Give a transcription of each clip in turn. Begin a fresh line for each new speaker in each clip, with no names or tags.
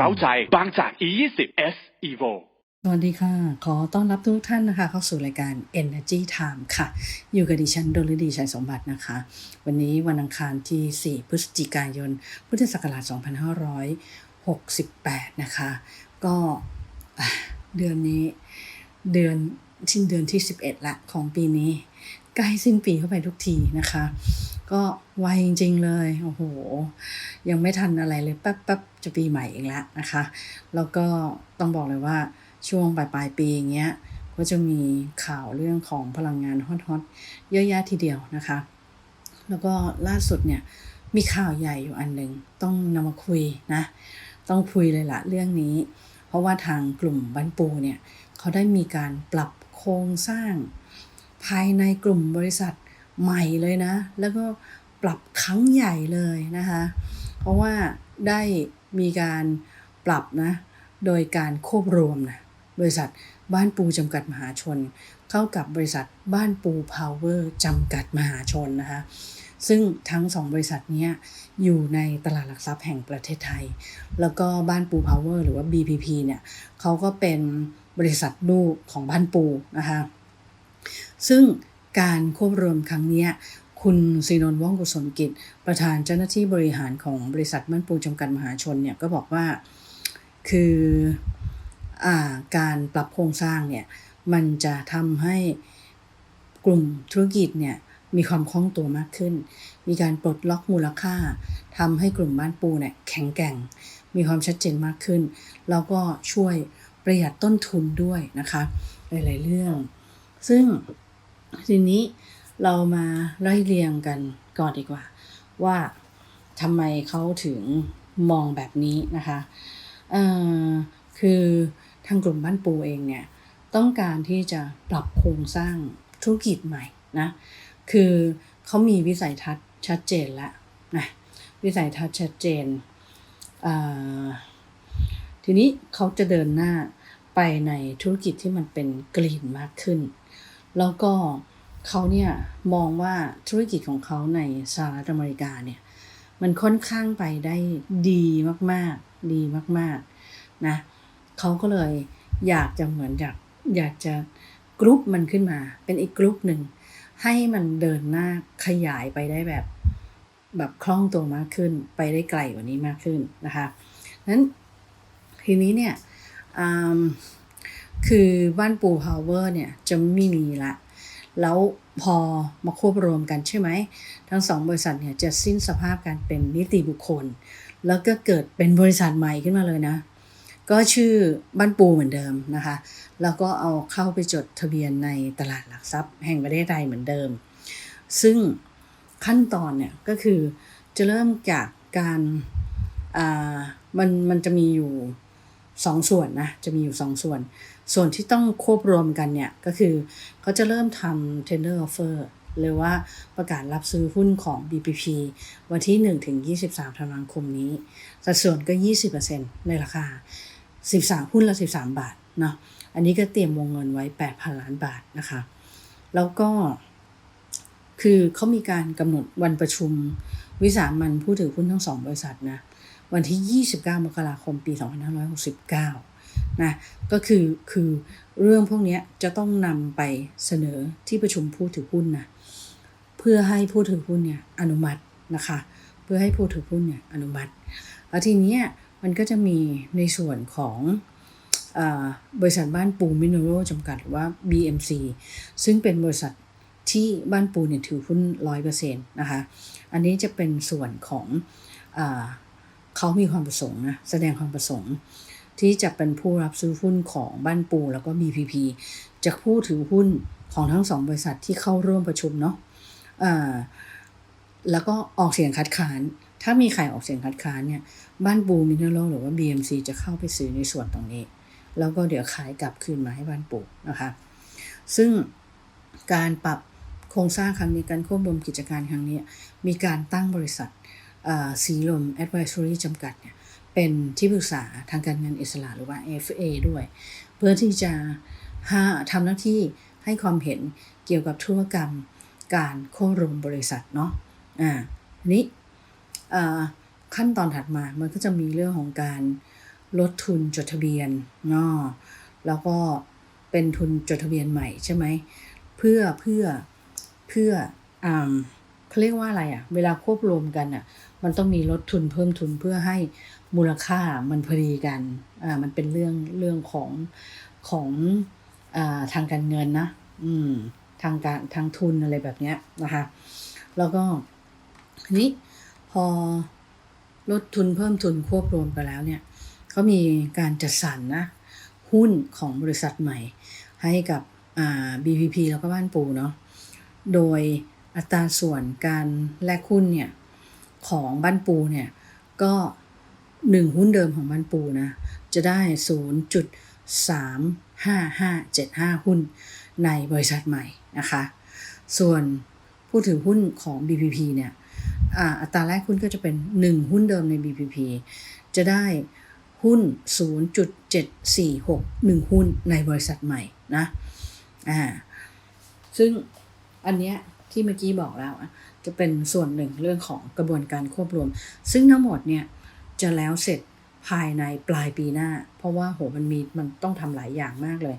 เร้าใจ บางจาก E20 S Evo
สวัสดีค่ะ ขอต้อนรับทุกท่านนะคะ เข้าสู่รายการ Energy Time ค่ะ อยู่กับดิฉันดลดีชัยสมบัตินะคะ วันนี้วันอังคารที่ 4 พฤศจิกายน พุทธศักราช 2568 นะคะ ก็เดือนนี้เดือนสิ้นเดือนที่ 11 ละของปีนี้ใกล้สิ้นปีเข้าไปทุกทีนะคะ ก็ไวจริงๆเลย โอ้โห ยังไม่ทันอะไรเลยแป๊บๆ จะปีใหม่เองแล้วนะคะ แล้วก็ต้องบอกเลยว่าช่วงปลายปลายปีอย่างเงี้ยก็จะมีข่าวเรื่องของพลังงานฮอตๆเยอะแยะทีเดียวนะคะ แล้วก็ล่าสุดเนี่ยมีข่าวใหญ่อยู่อันหนึ่งต้องนำมาคุยนะ ต้องคุยเลยละเรื่องนี้ เพราะว่าทางกลุ่มบ้านปูเนี่ยเขาได้มีการปรับโครงสร้าง ภายในกลุ่มบริษัทใหม่เลยนะ แล้วก็ปรับครั้งใหญ่เลยนะคะ เพราะว่าได้ มีการปรับนะโดยการควบรวมนะบริษัทบ้านปูจำกัดมหาชน เข้ากับบริษัทบ้านปูพาวเวอร์จำกัดมหาชนนะคะซึ่งทั้งสองบริษัทนี้อยู่ในตลาดหลักทรัพย์แห่งประเทศไทย แล้วก็บ้านปูพาวเวอร์หรือว่า BPP เนี่ยเขาก็เป็นบริษัทลูกของบ้านปูนะคะซึ่งการควบรวมครั้งนี้ คุณซีนน์ว่องกุศลกิจ ประธานเจ้าหน้าที่บริหารของบริษัทมั่นปูจำกัดมหาชนเนี่ยก็บอกว่าคืออการปรับโครงสร้างเนี่ยมันจะทำให้กลุ่มธุรกิจเนี่ยมีความคล่องตัวมากขึ้น มีการปลดล็อกมูลค่าทำให้กลุ่มบ้านปูเนี่ยแข็งแกร่ง มีความชัดเจนมากขึ้น แล้วก็ช่วยประหยัดต้นทุนด้วยนะคะ หลาย ๆ เรื่อง ซึ่งทีนี้ เรามาไล่เรียงกันก่อนดีกว่า ว่าทำไมเขาถึงมองแบบนี้นะคะคือทางกลุ่มบ้านปูเองเนี่ยต้องการที่จะปรับโครงสร้างธุรกิจใหม่นะคือเขามีวิสัยทัศน์ชัดเจนแล้วนะวิสัยทัศน์ชัดเจน ทีนี้เขาจะเดินหน้าไปในธุรกิจที่มันเป็นกรีนมากขึ้น แล้วก็ เขาเนี่ยมองว่าธุรกิจของเขาในสหรัฐอเมริกาเนี่ยมันค่อนข้างไปได้ดีมากๆ ดีมากๆนะเขาก็เลยอยากจะเหมือนอยากอยากจะกรุ๊ปมันขึ้นมา เป็นอีกกรุ๊ปหนึ่ง ให้มันเดินหน้าขยายไปได้แบบแบบคล่องตัวมากขึ้น ไปได้ไกลกว่านี้มากขึ้นนะคะนั้นทีนี้เนี่ยคือบ้านปูพาวเวอร์เนี่ยจะไม่มีละ แล้วพอมาควบรวมกันใช่ไหม ทั้งสองบริษัทเนี่ยจะสิ้นสภาพการเป็นนิติบุคคล แล้วก็เกิดเป็นบริษัทใหม่ขึ้นมาเลยนะ ก็ชื่อบ้านปูเหมือนเดิมนะคะ แล้วก็เอาเข้าไปจดทะเบียนในตลาดหลักทรัพย์แห่งประเทศไทยเหมือนเดิม ซึ่งขั้นตอนเนี่ยก็คือจะเริ่มจากการมันมันจะมีอยู่สองส่วนนะ จะมีอยู่สองส่วน ส่วนที่ต้องควบรวมกันเนี่ย ก็คือเขาจะเริ่มทำ tender offer หรือว่าประกาศรับซื้อหุ้นของ BPP วันที่ 1 ถึง 23ธันวาคมนี้ สัดส่วนก็ 20%ในราคา 13 หุ้นละ 13 บาทเนาะ อันนี้ก็เตรียมวงเงินไว้ 8,000 ล้านบาทนะคะ แล้วก็คือเขามีการกำหนดวันประชุมวิสามันผู้ถือหุ้นทั้งสองบริษัทนะ วันที่ 29 มกราคม ปี 2569 นะก็คือคือเรื่องพวกนี้จะต้องนำไปเสนอที่ประชุมผู้ถือหุ้นนะเพื่อให้ผู้ถือหุ้นเนี่ยอนุมัตินะคะเพื่อให้ผู้ถือหุ้นเนี่ยอนุมัติแล้วทีนี้มันก็จะมีในส่วนของอบริษัทบ้านปูมินเนอรัลจำกัดหรือว่า BMC ซึ่งเป็นบริษัทที่บ้านปูเนี่ยถือหุ้นร้อยเปอร์เซ็นต์นะคะ อันนี้จะเป็นส่วนของอเขามีความประสงค์นะแสดงความประสงค์ ที่จะเป็นผู้รับซื้อหุ้นของบ้านปูแล้วก็ BPP จะผู้ถือหุ้นของทั้งสองบริษัทที่เข้าร่วมประชุมเนาะแล้วก็ออกเสียงคัดค้าน ถ้ามีใครออกเสียงคัดค้านเนี่ย บ้านปูมินเนอรัลหรือว่า BMC จะเข้าไปซื้อในส่วนตรงนี้ แล้วก็เดี๋ยวขายกลับคืนมาให้บ้านปูนะคะ ซึ่งการปรับโครงสร้างครั้งนี้การควบรวมกิจการครั้งนี้ มีการตั้งบริษัทสีลม Advisory จำกัดเนี่ย เป็นที่ปรึกษาทางการเงินอิสระหรือว่า FA ด้วย เพื่อที่จะหาทำหน้าที่ให้ความเห็นเกี่ยวกับธุรกรรมการโควบรวมบริษัทเนาะอ่านี้ขั้นตอนถัดมามันก็จะมีเรื่องของการลดทุนจดทะเบียนเนาะแล้วก็เป็นทุนจดทะเบียนใหม่ใช่ไหมเพื่อเพื่อเพื่ออ่า เขาเรียกว่าอะไรอะ่ะ เวลาควบรวมกันอะ่ะ มันต้องมีลดทุนเพิ่มทุนเพื่อให้มูลค่ามันพอดีกัน อ่า มันเป็นเรื่องเรื่องของของอ่าทางการเงินนะ อืม ทางการทางทุนอะไรแบบเนี้ยนะคะ แล้วก็นี้พอลดทุนเพิ่มทุนควบรวมกันแล้วเนี่ยเขามีการจัดสรรนะหุ้นของบริษัทใหม่ให้กับอ่า BPP แล้วก็บ้านปูเนาะ โดย อัตราส่วนการแลกหุ้นเนี่ยของบ้านปูเนี่ยก็หนึ่งหุ้นเดิมของบ้านปูนะจะได้ 0.35575 หุ้นในบริษัทใหม่นะคะ ส่วนผู้ถือหุ้นของ BPP เนี่ยอัตราแรกหุ้นก็จะเป็น 1 หุ้นเดิมใน BPP จะได้หุ้น 0.746 1 หุ้นในบริษัทใหม่นะอ่าซึ่งอันเนี้ย ที่เมื่อกี้บอกแล้วอะจะเป็นส่วนหนึ่งเรื่องของกระบวนการควบรวม ซึ่งทั้งหมดเนี่ยจะแล้วเสร็จภายในปลายปีหน้า เพราะว่าโหมันมีมันต้องทำหลายอย่างมากเลย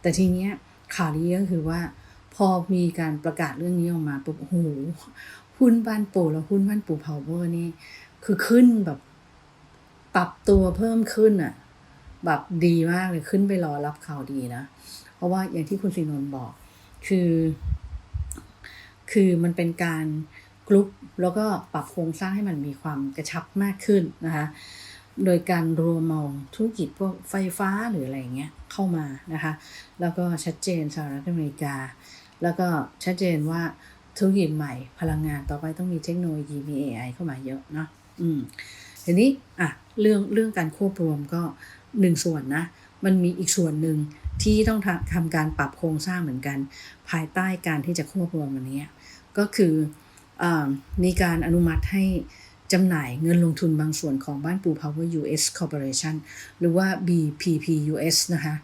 แต่ทีเนี้ยข่าวดีก็คือว่า พอมีการประกาศเรื่องนี้ออกมาปุ๊บโอ้โหหุ้นบ้านปูแล้วหุ้นบ้านปู่พาวเวอร์นี่คือขึ้นแบบปรับตัวเพิ่มขึ้นอะแบบดีมากเลยขึ้นไปรอรับข่าวดีนะ เพราะว่าอย่างที่คุณสินนท์บอก คือ คือมันเป็นการกรุ๊ปแล้วก็ปรับโครงสร้างให้มันมีความกระชับมากขึ้นนะคะโดยการรวมเอาธุรกิจพวกไฟฟ้าหรืออะไรเงี้ยเข้ามานะคะแล้วก็ชัดเจนสหรัฐอเมริกา แล้วก็ชัดเจนว่าธุรกิจใหม่พลังงานต่อไปต้องมีเทคโนโลยีมี AI เข้ามาเยอะเนาะอืมทีนี้อะเรื่องเรื่องการควบรวมก็หนึ่งส่วนนะ มันมีอีกส่วนหนึ่งที่ต้องทำทำการปรับโครงสร้างเหมือนกัน ภายใต้การที่จะควบรวมอันนี้ ก็คืออมีการอนุมัติให้จำหน่ายเงินลงทุนบางส่วนของบ้านปู Power US Corporation หรือว่า BPP US นะคะ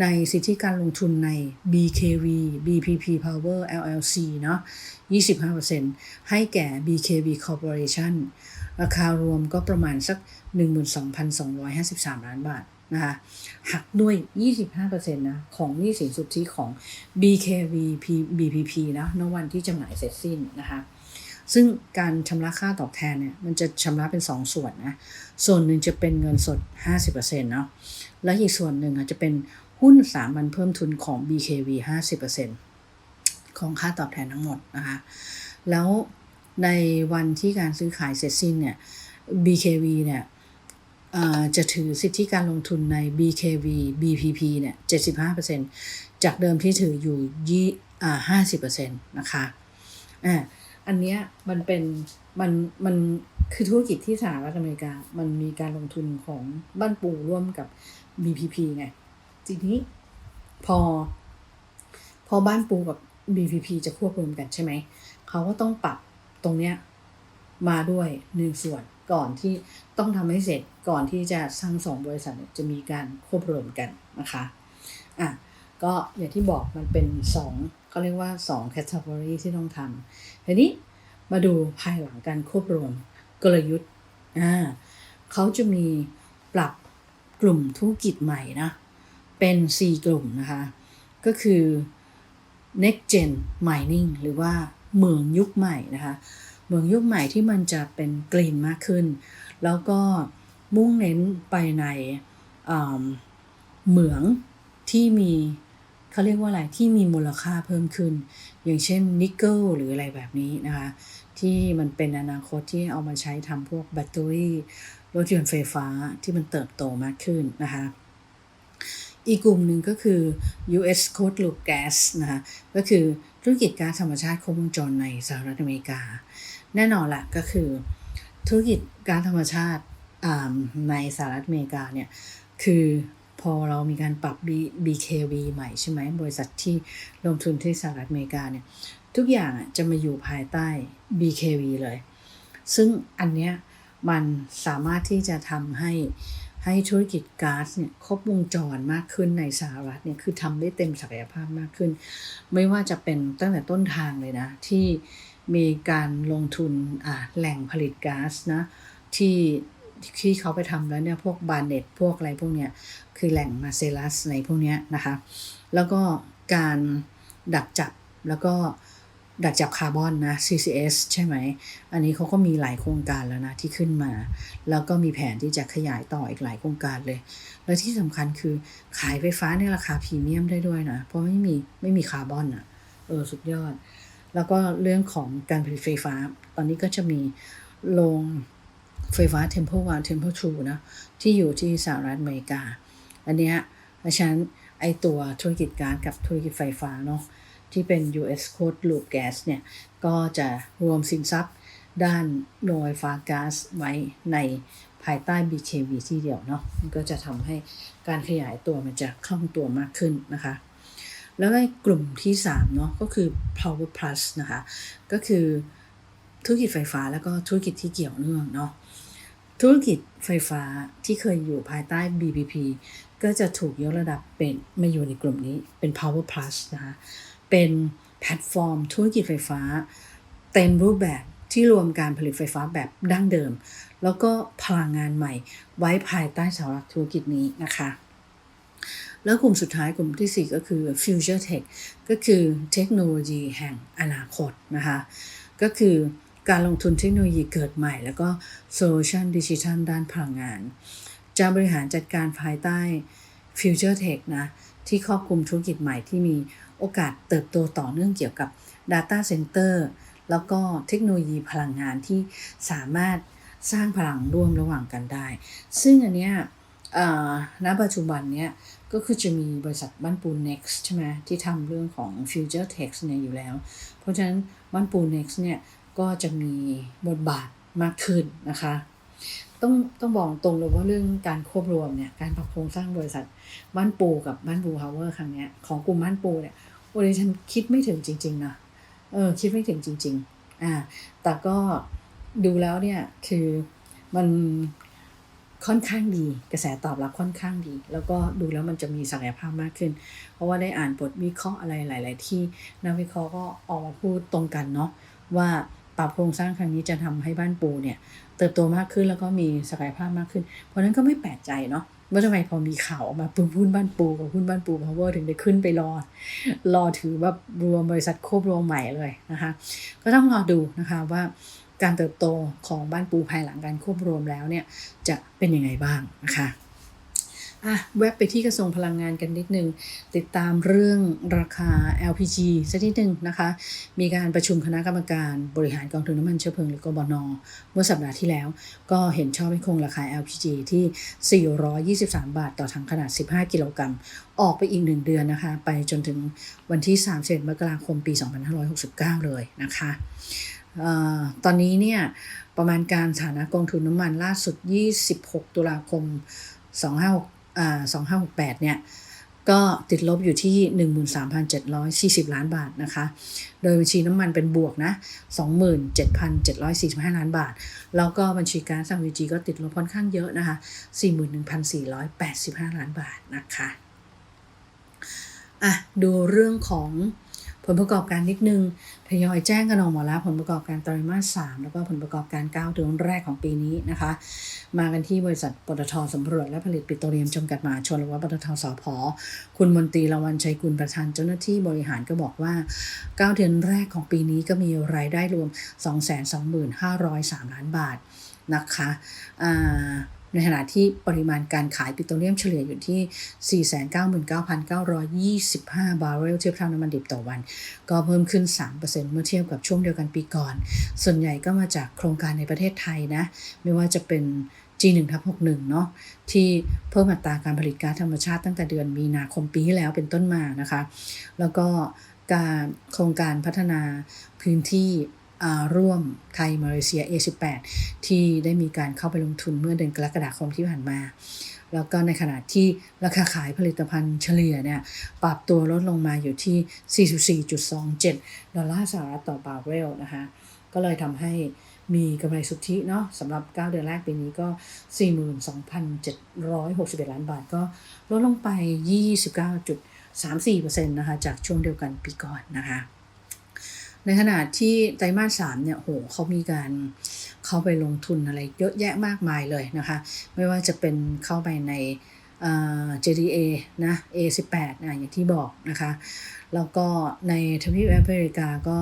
ในสิทธิการลงทุนใน BKV BPP Power LLC เนาะ25%ให้แก่ BKV Corporation ราคารวมก็ประมาณสัก 12,253 ล้านบาท นะคะหักด้วย 25%นะของหนี้สินสุทธิของ BKV BPP นะณวันที่จำหน่ายเสร็จสิ้นนะคะซึ่งการชำระค่าตอบแทนเนี่ยมันจะชำระเป็น2ส่วนนะ ส่วนหนึ่งจะเป็นเงินสด 50%เนาะและอีกส่วนหนึ่งอาจจะเป็นหุ้นสามัญเพิ่มทุนของ BKV 50%ของค่าตอบแทนทั้งหมดนะคะ แล้วในวันที่การซื้อขายเสร็จสิ้นเนี่ย BKV เนี่ย จะถือสิทธิการลงทุนใน BKV BPP เนี่ย75%จากเดิมที่ถืออยู่ยี่อ่า50%นะคะอ่าอันเนี้ยมันเป็นมันมันคือธุรกิจที่สหรัฐอเมริกา มันมีการลงทุนของบ้านปูร่วมกับ BPP ไงทีนี้พอ พอบ้านปูกับ BPP จะควบรวมกันใช่ไหม เขาก็ต้องปรับตรงเนี้ยมาด้วยหนึ่งส่วน ก่อนที่ต้องทำให้เสร็จก่อนที่จะสร้างสองบริษัทจะมีการควบรวมกันนะคะอะก็อย่างที่บอกมันเป็นสองเขาเรียกว่าสองแคตตา o r y ที่ต้องทำทีนี้มาดูภายหลังการควบรวมกลยุทธ์อ่าเขาจะมีปรับกลุ่มธุรกิจใหม่นะ เป็น 4 กลุ่มนะคะ ก็คือ next gen mining หรือว่าเหมืองยุคใหม่นะคะ เมืองยุคใหม่ที่มันจะเป็นกรีนมากขึ้น แล้วก็มุ่งเน้นไปในเหมืองที่มีเขาเรียกว่าอะไรที่มีมูลค่าเพิ่มขึ้น อย่างเช่นนิกเกิลหรืออะไรแบบนี้นะคะที่มันเป็นอนาคตที่เอามาใช้ทำพวกแบตเตอรี่รถยนต์ไฟฟ้าที่มันเติบโตมากขึ้นนะคะอีกกลุ่มหนึ่งก็คือ US Coast Loop Gas นะคะก็คือธุรกิจก๊าซธรรมชาติครบวงจรในสหรัฐอเมริกา แน่นอนละก็คือธุรกิจกาซธรรมชาติในสหรัฐอเมริกาเนี่ยคือพอเรามีการปรับ B- BKV ใหม่ใช่ไหมบริษัทที่ลงทุนที่สหรัฐอเมริกาเนี่ยทุกอย่างจะมาอยู่ภายใต้ BKV เลย ซึ่งอันเนี้ยมันสามารถที่จะทำให้ให้ธุรกิจก๊าซเนี่ยครบวงจรมากขึ้นในสหรัฐเนี่ยคือทำได้เต็มศักยภาพมากขึ้น ไม่ว่าจะเป็นตั้งแต่ต้นทางเลยนะที่ มีการลงทุนอ่าแหล่งผลิตก๊าซนะที่ที่เขาไปทำแล้วเนี่ยพวกบาเน็ตพวกอะไรพวกเนี้ยคือแหล่งมาเซลัสในพวกเนี้ยนะคะ แล้วก็การดักจับแล้วก็ดักจับคาร์บอนนะ CCS ใช่ไหม อันนี้เขาก็มีหลายโครงการแล้วนะที่ขึ้นมา แล้วก็มีแผนที่จะขยายต่ออีกหลายโครงการเลย และที่สำคัญคือขายไฟฟ้าในราคาพรีเมียมได้ด้วยนะ เพราะไม่มีไม่มีคาร์บอนอะ เออ สุดยอด แล้วก็เรื่องของการผลิตไฟฟ้า ตอนนี้ก็จะมีโรงไฟฟ้า Temple One Temple Two นะ ที่อยู่ที่สหรัฐอเมริกา อันเนี้ยเพราะฉะนั้นไอตัวธุรกิจก๊าซกับธุรกิจไฟฟ้าเนาะที่เป็น US Coast Loop Gas เนี่ย ก็จะรวมสินทรัพย์ด้านโรงไฟฟ้าก๊าซไว้ในภายใต้ BKV ที่เดียวเนาะมันก็จะทำให้การขยายตัวมันจะคล่องตัวมากขึ้นนะคะ แล้วก็กลุ่มที่3เนาะก็คือ power plus นะคะ ก็คือธุรกิจไฟฟ้าแล้วก็ธุรกิจที่เกี่ยวเนื่องเนาะธุรกิจไฟฟ้าที่เคยอยู่ภายใต้ BPP ก็จะถูกยกระดับเป็นมาอยู่ในกลุ่มนี้เป็น power plus นะคะ เป็นแพลตฟอร์ม ธุรกิจไฟฟ้า เต็มรูปแบบที่รวมการผลิตไฟฟ้าแบบดั้งเดิม แล้วก็พลังงานใหม่ไว้ภายใต้เสาหลักธุรกิจนี้นะคะ แล้วกลุ่มสุดท้ายกลุ่มที่ 4 ก็คือ Future Tech ก็คือเทคโนโลยีแห่งอนาคตนะคะ ก็คือการลงทุนเทคโนโลยีเกิดใหม่ แล้วก็โซลูชันดิจิทัลด้านพลังงาน จะบริหารจัดการภายใต้ Future Tech นะ ที่ครอบคลุมธุรกิจใหม่ที่มีโอกาสเติบโตต่อเนื่องเกี่ยวกับ Data Center แล้วก็เทคโนโลยีพลังงานที่สามารถสร้างพลังร่วมระหว่างกันได้ ซึ่งอันเนี้ยณปัจจุบันเนี้ย ก็คือจะมีบริษัทบ้านปูน next ใช่ไหมที่ทำเรื่องของ Future Tech เนี่ยอยู่แล้ว เพราะฉะนั้นบ้านปูน next เนี่ยก็จะมีบทบาทมากขึ้นนะคะ ต้องต้องบอกตรงเลยว่าเรื่องการควบรวมเนี่ยการปรับโครงสร้างบริษัทบ้านปูกับบ้านปูพาวเวอร์ครั้งเนี้ยของกลุ่มบ้านปูเนี่ยโอ้ดิฉันคิดไม่ถึงจริง ๆ นะเออคิดไม่ถึงจริง ๆอ่าแต่ก็ดูแล้วเนี่ยคือมัน ค่อนข้างดี กระแสตอบรับค่อนข้างดี แล้วก็ดูแล้วมันจะมีศักยภาพมากขึ้น เพราะว่าได้อ่านบทวิเคราะห์อะไรหลาย ๆ ที่นักวิเคราะห์ก็ออกมาพูดตรงกันเนาะว่าปรับโครงสร้างครั้งนี้จะทำให้บ้านปูเนี่ย เติบโตมากขึ้นแล้วก็มีศักยภาพมากขึ้น เพราะนั้นก็ไม่แปลกใจเนาะว่าทำไมพอมีข่าวออกมาปุ๊บหุ้นบ้านปูกับหุ้นบ้านปูพาวเวอร์ถึงได้ขึ้นไปรอ รอถือแบบรวมบริษัทควบรวมใหม่เลยนะคะ ก็ต้องรอดูนะคะว่า การเติบโตของบ้านปูภายหลังการควบรวมแล้วเนี่ยจะเป็นยังไงบ้างนะคะอะแวบไปที่กระทรวงพลังงานกันนิดนึง ติดตามเรื่องราคา LPG สักนิดนึงนะคะ มีการประชุมคณะกรรมการบริหารกองทุนน้ำมันเชื้อเพลิงหรือกบน เมื่อสัปดาห์ที่แล้ว ก็เห็นชอบให้คงราคา LPG ที่ 423 บาทต่อถังขนาด 15 กิโลกรัม ออกไปอีก1เดือนนะคะ ไปจนถึงวันที่ 31 มกราคม ปี 2569 เลยนะคะ ตอนนี้เนี่ยประมาณการฐานะกองทุนน้ำมันล่าสุด 26 ตุลาคม 25 อ่า 2568 เนี่ย ก็ติดลบอยู่ที่ 13,740 ล้านบาทนะคะ โดยบัญชีน้ำมันเป็นบวกนะ 27,745 ล้านบาท แล้วก็บัญชีการสั่งวีจีก็ติดลบค่อนข้างเยอะนะคะ 41,485 ล้านบาทนะคะ อะ ดูเรื่องของผลประกอบการนิดนึง ทยอยแจ้งกันออกมาแล้วผลประกอบการไตรมาส3แล้วก็ผลประกอบการ 9 เดือนแรกของปีนี้นะคะ มากันที่บริษัทปตทสำรวจและผลิตปิโตรเลียมจำกัดมหาชนหรือว่าปตทสพคุณมนตรีละวันชัยกุลประธานเจ้าหน้าที่บริหารก็บอกว่า 9 เดือนแรกของปีนี้ก็มีรายได้รวม 225,003 ล้านบาทนะคะอ่า ในขณะที่ปริมาณการขายปิโตรเลียมเฉลี่ยอยู่ที่ 499,925 บาร์เรลเทียบเท่าน้ำมันดิบต่อวัน ก็เพิ่มขึ้น 3%เมื่อเทียบกับช่วงเดียวกันปีก่อน ส่วนใหญ่ก็มาจากโครงการในประเทศไทยนะ ไม่ว่าจะเป็น G1 ทับ61 เนาะที่เพิ่มอัตราการผลิตก๊าซธรรมชาติตั้งแต่เดือนมีนาคมปีที่แล้วเป็นต้นมานะคะ แล้วก็การโครงการพัฒนาพื้นที่ ร่วมไทยมาเลเซีย A18 ที่ได้มีการเข้าไปลงทุนเมื่อเดือนกรกฎาคมที่ผ่านมา แล้วก็ในขณะที่ราคาขายผลิตภัณฑ์เฉลี่ยเนี่ยปรับตัวลดลงมาอยู่ที่ 44.27 ดอลลาร์สหรัฐต่อบาร์เรลนะคะ ก็เลยทำให้มีกำไรสุทธิเนาะสำหรับ 9 เดือนแรกปีนี้ก็ 42,761 ล้านบาทก็ลดลงไป 29.34%นะคะจากช่วงเดียวกันปีก่อนนะคะ ในขณะที่ไตรมาสสามเนี่ยโหเขามีการเข้าไปลงทุนอะไรเยอะแยะมากมายเลยนะคะ ไม่ว่าจะเป็นเข้าไปใน JDA นะ A18 นะอย่างที่บอกนะคะ แล้วก็ในทวีปแอฟริกาก็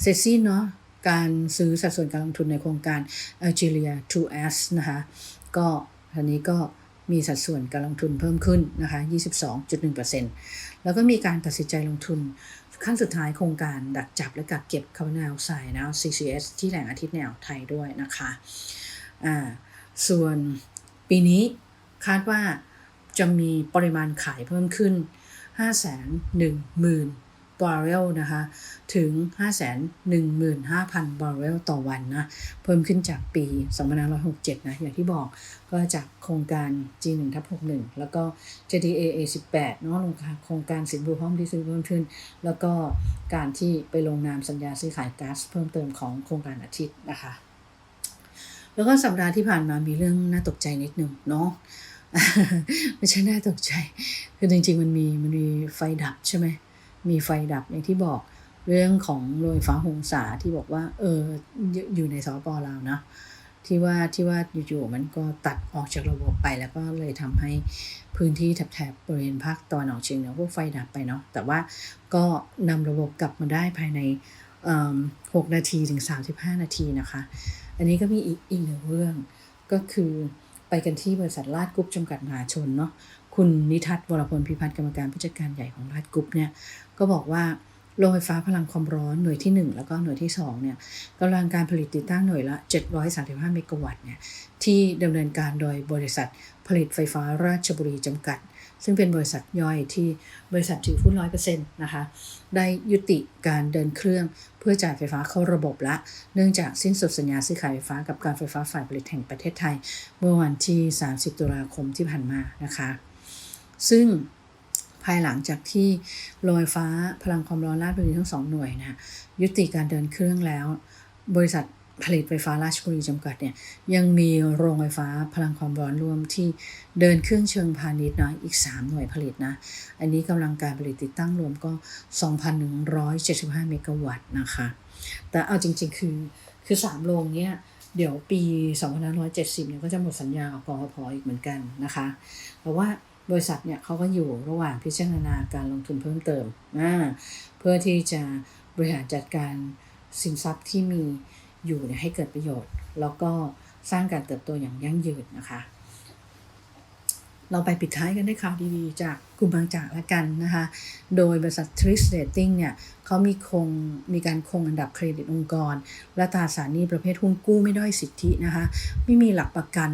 เสร็จสิ้นเนาะการซื้อสัดส่วนการลงทุนในโครงการ Algeria 2S นะคะ ก็อันนี้ก็มีสัดส่วนการลงทุนเพิ่มขึ้นนะคะ 22.1%แล้วก็มีการตัดสินใจลงทุน ขั้นสุดท้ายโครงการดักจับและกักเก็บคาร์บอนไดออกไซด์นะ CCS ที่แหล่งอาทิตย์ในอ่าวไทยด้วยนะคะอ่าส่วนปีนี้คาดว่าจะมีปริมาณขายเพิ่มขึ้น 510,000 บาร์เรลนะคะถึง 515,000 บาร์เรลต่อวันนะเพิ่มขึ้นจากปี 2567 นะอย่างที่บอกก็จากโครงการ G1 ทับ61 แล้วก็ JDA A18 เนาะลงโครงการสินบูห้องที่ซื้อเพิ่มขึ้น แล้วก็การที่ไปลงนามสัญญาซื้อขายก๊าซเพิ่มเติมของโครงการอาทิตย์นะคะ แล้วก็สัปดาห์ที่ผ่านมามีเรื่องน่าตกใจนิดนึงเนาะไม่ใช่น่าตกใจ คือจริงๆมันมีมันมีไฟดับใช่ไหม มีไฟดับอย่างที่บอกเรื่องของโรงไฟฟ้าหงสาที่บอกว่า เอออยู่ในสปปลาวนะที่ว่าที่ว่าอยู่ๆมันก็ตัดออกจากระบบไป แล้วก็เลยทำให้พื้นที่แถบๆบริเวณภาคตะวันออกเฉียงเหนือพวกไฟดับไปเนาะแต่ว่าก็นำระบบกลับมาได้ภายในเอิ่ม6นาทีถึง 35 นาทีนะคะ อันนี้ก็มีอีกอีกหนึ่งเรื่องก็คือไปกันที่บริษัทลาดกรุ๊ปจำกัดมหาชนเนาะคุณนิทัศน์วรพลพิพัฒน์กรรมการผู้จัดการใหญ่ของลาดกรุ๊ปเนี่ย ก็บอกว่าโรงไฟฟ้าพลังความร้อนหน่วยที่ 1 แล้วก็หน่วยที่2เนี่ยกำลังการผลิตติดตั้งหน่วยละ 735 เมกะวัตต์เนี่ยที่ดำเนินการโดยบริษัทผลิตไฟฟ้าราชบุรีจำกัด ซึ่งเป็นบริษัทย่อยที่บริษัทถือหุ้นร้อยเปอร์เซ็นต์นะคะได้ยุติการเดินเครื่องเพื่อจ่ายไฟฟ้าเข้าระบบละ เนื่องจากสิ้นสุดสัญญาซื้อขายไฟฟ้ากับการไฟฟ้าฝ่ายผลิตแห่งประเทศไทย เมื่อวันที่ 30 ตุลาคมที่ผ่านมานะคะ ซึ่ง ภายหลังจากที่โรงไฟฟ้าพลังความร้อนราชบุรีทั้งสองหน่วยนะยุติการเดินเครื่องแล้ว บริษัทผลิตไฟฟ้าราชบุรีจำกัดเนี่ยยังมีโรงไฟฟ้าพลังความร้อนรวมที่เดินเครื่องเชิงพาณิชย์นะอีก 3 หน่วยผลิตนะ อันนี้กำลังการผลิตติดตั้งรวมก็ 2,175 เมกะวัตต์นะคะ แต่เอาจริงๆคือคือ 3 โรงเนี้ยเดี๋ยวปี 2570 เนี่ยก็จะหมดสัญญากับกพพอีกเหมือนกันนะคะ แต่ว่า บริษัทเนี่ยเขาก็อยู่ระหว่างพิจารณาการลงทุนเพิ่มเติม เพื่อที่จะบริหารจัดการสินทรัพย์ที่มีอยู่ให้เกิดประโยชน์ แล้วก็สร้างการเติบโตอย่างยั่งยืนนะคะ เราไปปิดท้ายกันด้วยข่าวดีๆ จากกลุ่มบางจากละกันนะคะ โดยบริษัท Trish Rating เนี่ยเขามีคงมีการคงอันดับเครดิตองค์กร และตราสารหนี้ประเภทหุ้นกู้ไม่ด้อยสิทธินะคะ ไม่มีหลักประกัน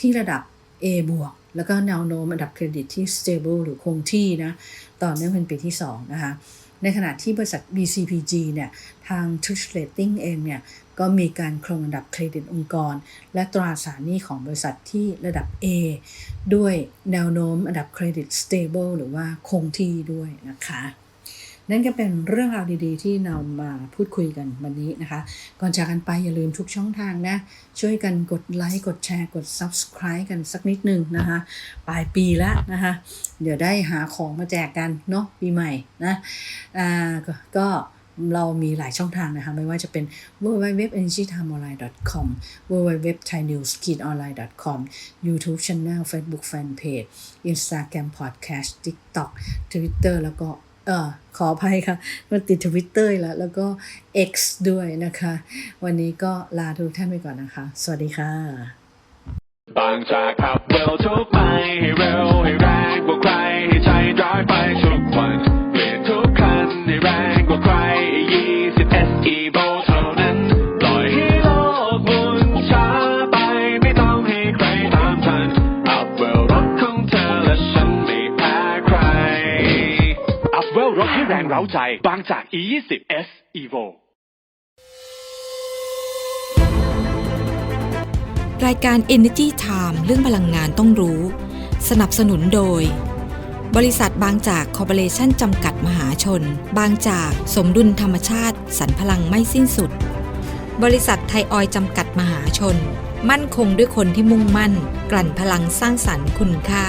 ที่ระดับ A บวก แล้วก็แนวโน้มอันดับเครดิตที่ stable หรือคงที่นะต่อเนื่องเป็นปีที่ 2 นะคะ ในขณะที่บริษัท BCPG เนี่ยทาง Trish Rating เองเนี่ยก็มีการคงอันดับเครดิตองค์กร และตราสารหนี้ของบริษัทที่ระดับ A ด้วยแนวโน้มอันดับเครดิต stable หรือว่าคงที่ด้วยนะคะ นั่นก็เป็นเรื่องราวดีๆ ที่นำมาพูดคุยกันวันนี้นะคะ ก่อนจากกันไปอย่าลืมทุกช่องทางนะ ช่วยกันกดไลค์ กดแชร์ กด Subscribe กันสักนิดนึงนะคะ ปลายปีแล้วนะคะ เดี๋ยวได้หาของมาแจกกันเนาะปีใหม่นะอ่าก็ก็เรามีหลายช่องทางนะคะ ไม่ว่าจะเป็น www.energytimeonline.com www.thainews-online.com YouTube Channel Facebook Fanpage Instagram Podcast TikTok Twitter แล้วก็ เออขออภัยค่ะ มันติดทวิตเตอร์แล้ว แล้วก็ X ด้วยนะคะ วันนี้ก็ลาทุกท่านไปก่อนนะคะ สวัสดีค่ะ
บางจากขับเร็วทุกไปให้เร็วให้แรงกว่าใครให้ใจร้ายไปทุกวันเปลี่ยนทุกคันให้แรงกว่าใคร20 SE v o เท่านั้นปล่อยให้โล ร้าใจ บางจาก E20 S Evo
รายการ Energy Time เรื่องพลังงานต้องรู้ สนับสนุนโดย บริษัทบางจากคอร์ปอเรชั่นจำกัดมหาชน บางจากสมดุลธรรมชาติสรรพลังไม่สิ้นสุด บริษัทไทยออยจำกัดมหาชน มั่นคงด้วยคนที่มุ่งมั่น กลั่นพลังสร้างสรรค์คุณค่า